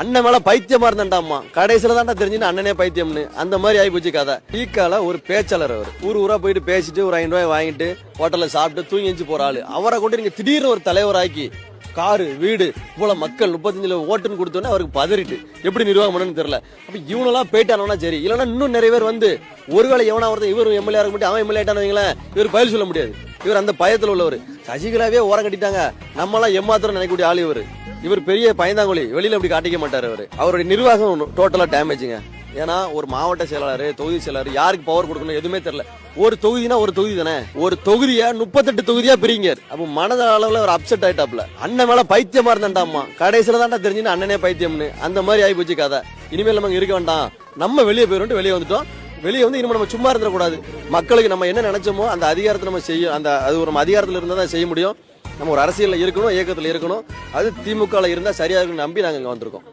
அண்ணன் மேல பைத்தியமா இருந்தாண்டாமா கடைசியில தான்டா தெரிஞ்சுன்னு அண்ணனே பைத்தியம்னு. அந்த மாதிரி ஆகி போச்சு கதை டீக்கால ஒரு பேச்சாளர் அவர். ஊர் ஊரா போயிட்டு பேசிட்டு ஒரு ஐநூறு ரூபாய் வாங்கிட்டு ஹோட்டல்ல சாப்பிட்டு தூங்கி எஞ்சி போற ஆளு. அவரை கொண்டு நீங்க திடீர்னு ஒரு தலைவராக்கி காரு வீடு இவ்வளவு மக்கள் முப்பத்தஞ்சுல ஓட்டுன்னு கொடுத்தோன்னே அவருக்கு பதறிட்டு. எப்படி நிர்வாகம் பண்ணணும்னு தெரியல. அப்ப இவனெல்லாம் போயிட்டானா சரி. இல்லைன்னா இன்னும் நிறைய பேர் வந்து ஒருவேளை எவனா ஒருத்தன் இவர் எம்எல்ஏ இருக்க முடியும் அவன் எம்எல்ஏ ஆயிட்டான்னு இவர் பயில் சொல்ல முடியாது. இவர் அந்த பயத்துல உள்ளவர். சசிகலாவே ஓரம் கட்டிட்டாங்க. நம்மளாம் எம்மாத்திரம் நினைக்கக்கூடிய ஆள் இவர். இவர் பெரிய பயந்தாங்குழி. வெளியில அப்படி காட்டிக்க மாட்டாரு அவரு. அவருடைய நிர்வாகம் டோட்டலா டேமேஜுங்க ஏன்னா ஒரு மாவட்ட செயலாளர் தொகுதி செயலாளர் யாருக்கு பவர் கொடுக்கணும் எதுவுமே தெரியல. ஒரு தொகுதினா ஒரு தொகுதி தானே? ஒரு தொகுதியா முப்பத்தெட்டு தொகுதியா பிரிங்க. அப்ப மனத அளவுல ஒரு அப்செட் ஆயிட்டாப்ல அண்ணன் மேல பைத்தியமா இருந்தாண்டாமா கடைசியில தான்டா தெரிஞ்சுன்னு அண்ணனே பைத்தியம்னு. அந்த மாதிரி ஆகி போச்சு கதை. இனிமேல் நம்ம இருக்க வேண்டாம். நம்ம வெளியே போயிடும் வெளியே வந்துட்டோம். வெளியே வந்து இனிமே நம்ம சும்மா இருந்துடக்கூடாது. மக்களுக்கு நம்ம என்ன நினைச்சோமோ அந்த அதிகாரத்தை நம்ம செய்யும் அந்த அது ஒரு நம்ம அதிகாரத்துல இருந்தா தான் செய்ய முடியும். நம்ம ஒரு அரசியலில் இருக்கணும் இயக்கத்தில் இருக்கணும். அது திமுகவில் இருந்தால் சரியாக இருக்கும்னு நம்பி நாங்கள் இங்கே வந்திருக்கோம்.